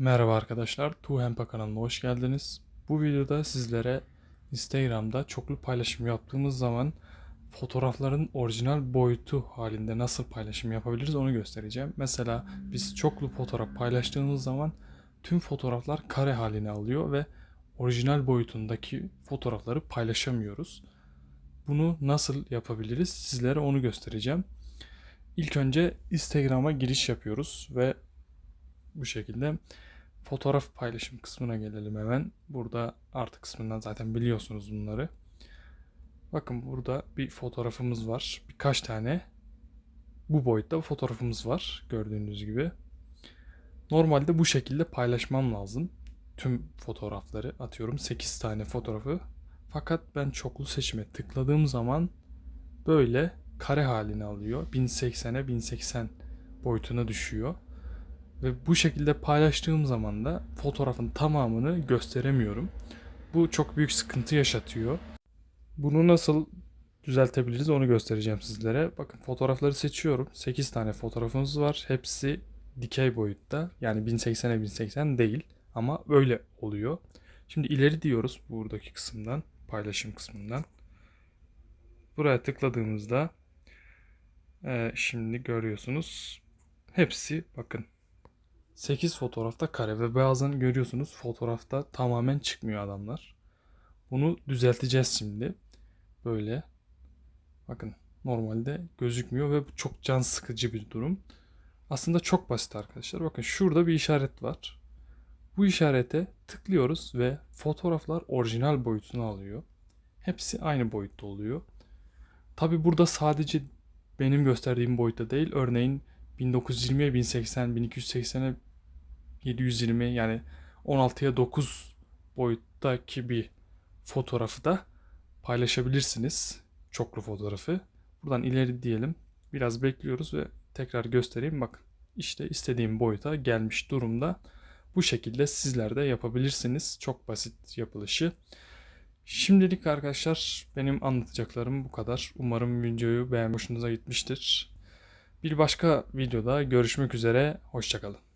Merhaba arkadaşlar, Tuhempa kanalına hoş geldiniz. Bu videoda sizlere Instagram'da çoklu paylaşım yaptığımız zaman fotoğrafların orijinal boyutu halinde nasıl paylaşım yapabiliriz onu göstereceğim. Mesela biz çoklu fotoğraf paylaştığımız zaman tüm fotoğraflar kare halini alıyor ve orijinal boyutundaki fotoğrafları paylaşamıyoruz. Bunu nasıl yapabiliriz sizlere onu göstereceğim. İlk önce Instagram'a giriş yapıyoruz ve bu şekilde fotoğraf paylaşım kısmına gelelim hemen. Burada artı kısmından zaten biliyorsunuz bunları. Bakın burada bir fotoğrafımız var. Birkaç tane bu boyutta fotoğrafımız var gördüğünüz gibi. Normalde bu şekilde paylaşmam lazım. Tüm fotoğrafları atıyorum 8 tane fotoğrafı. Fakat ben çoklu seçime tıkladığım zaman böyle kare halini alıyor. 1080'e 1080 boyutuna düşüyor. Ve bu şekilde paylaştığım zaman da fotoğrafın tamamını gösteremiyorum. Bu çok büyük sıkıntı yaşatıyor. Bunu nasıl düzeltebiliriz onu göstereceğim sizlere. Bakın fotoğrafları seçiyorum. 8 tane fotoğrafımız var. Hepsi dikey boyutta. Yani 1080'e 1080 değil ama öyle oluyor. Şimdi ileri diyoruz buradaki kısımdan, paylaşım kısmından. Buraya tıkladığımızda e, şimdi görüyorsunuz. Hepsi bakın 8 fotoğrafta kare ve bazen görüyorsunuz fotoğrafta tamamen çıkmıyor adamlar. Bunu düzelteceğiz şimdi. Böyle. Bakın normalde gözükmüyor ve bu çok can sıkıcı bir durum. Aslında çok basit arkadaşlar. Bakın şurada bir işaret var. Bu işarete tıklıyoruz ve fotoğraflar orijinal boyutunu alıyor. Hepsi aynı boyutta oluyor. Tabi burada sadece benim gösterdiğim boyutta değil. Örneğin 1920'ye 1080, 1280'e 720 yani 16'ya 9 boyuttaki bir fotoğrafı da paylaşabilirsiniz. Çoklu fotoğrafı. Buradan ileri diyelim. Biraz bekliyoruz ve tekrar göstereyim. Bakın işte istediğim boyuta gelmiş durumda. Bu şekilde sizler de yapabilirsiniz. Çok basit yapılışı. Şimdilik arkadaşlar benim anlatacaklarım bu kadar. Umarım videoyu beğenmiş hoşunuza gitmiştir. Bir başka videoda görüşmek üzere. Hoşçakalın.